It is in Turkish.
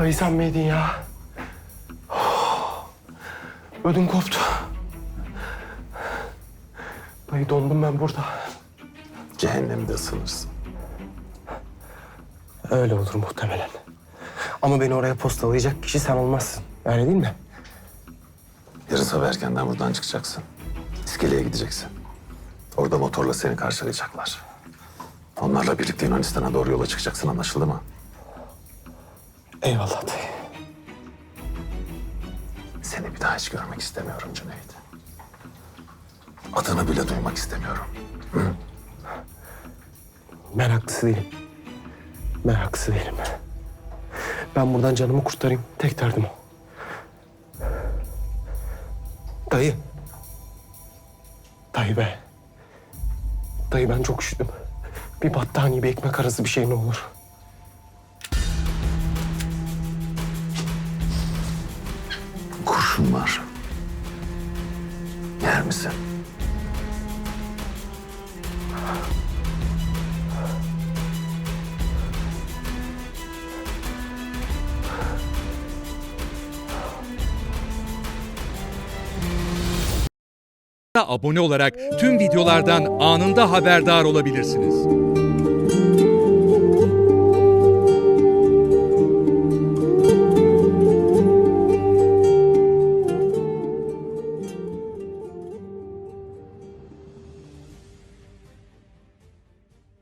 Dayı sen miydin ya? Ödüm koptu. Dayı dondum ben burada. Cehennemde ısınırsın. Öyle olur muhtemelen. Ama beni oraya postalayacak kişi sen olmazsın. Öyle değil mi? Yarın sabah erkenden buradan çıkacaksın. İskeleye gideceksin. Orada motorla seni karşılayacaklar. Onlarla birlikte Yunanistan'a doğru yola çıkacaksın anlaşıldı mı? Eyvallah dayı. Seni bir daha hiç görmek istemiyorum Cüneyt. Adını bile duymak istemiyorum. Ben haksız değilim. Ben haksız değilim. Ben buradan canımı kurtarayım. Tek derdim o. Dayı. Dayı be. Dayı ben çok üşüdüm. Bir battaniye, bir ekmek arası bir şey ne olur. Kurşun var. Yer misin? abone olarak tüm videolardan anında haberdar olabilirsiniz.